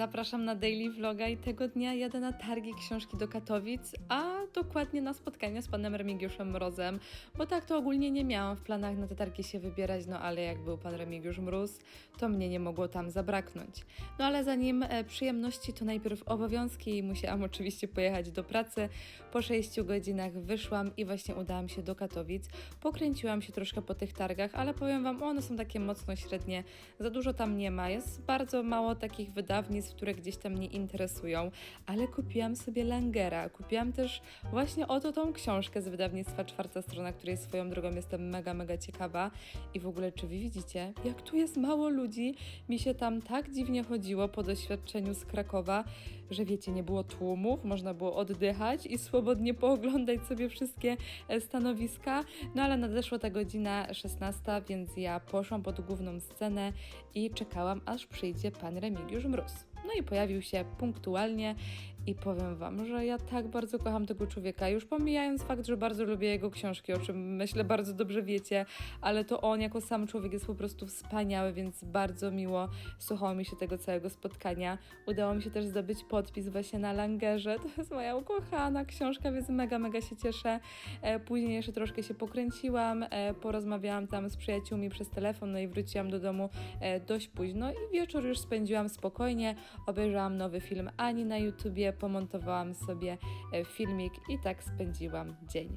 Zapraszam na daily vloga i tego dnia jadę na targi książki do Katowic, a dokładnie na spotkanie z panem Remigiuszem Mrozem, bo tak to ogólnie nie miałam w planach na te targi się wybierać, no ale jak był pan Remigiusz Mróz, to mnie nie mogło tam zabraknąć. No ale zanim e, przyjemności, to najpierw obowiązki i musiałam oczywiście pojechać do pracy. Po 6 godzinach wyszłam i właśnie udałam się do Katowic. Pokręciłam się troszkę po tych targach, ale powiem Wam, one są takie mocno średnie, za dużo tam nie ma. Jest bardzo mało takich wydawnictw, które gdzieś tam mnie interesują, ale kupiłam sobie Langera. Kupiłam też właśnie oto tą książkę z wydawnictwa Czwarta Strona, której swoją drogą jestem mega, mega ciekawa. I w ogóle, czy Wy widzicie, jak tu jest mało ludzi? Mi się tam tak dziwnie chodziło po doświadczeniu z Krakowa, że wiecie, nie było tłumów, można było oddychać i swobodnie pooglądać sobie wszystkie e, stanowiska. No ale nadeszła ta godzina 16, więc ja poszłam pod główną scenę i czekałam, aż przyjdzie pan Remigiusz Mróz. No i pojawił się punktualnie i powiem Wam, że ja tak bardzo kocham tego człowieka. Już pomijając fakt, że bardzo lubię jego książki, o czym myślę bardzo dobrze wiecie, ale to on jako sam człowiek jest po prostu wspaniały, więc bardzo miło słuchało mi się tego całego spotkania. Udało mi się też zdobyć podpis właśnie na Langerze. To jest moja ukochana książka, więc mega, mega się cieszę. E, Później jeszcze troszkę się pokręciłam, e, porozmawiałam tam z przyjaciółmi przez telefon, no i wróciłam do domu e, dość późno i wieczór już spędziłam spokojnie. Obejrzałam nowy film Ani na YouTubie, pomontowałam sobie e, filmik i tak spędziłam dzień.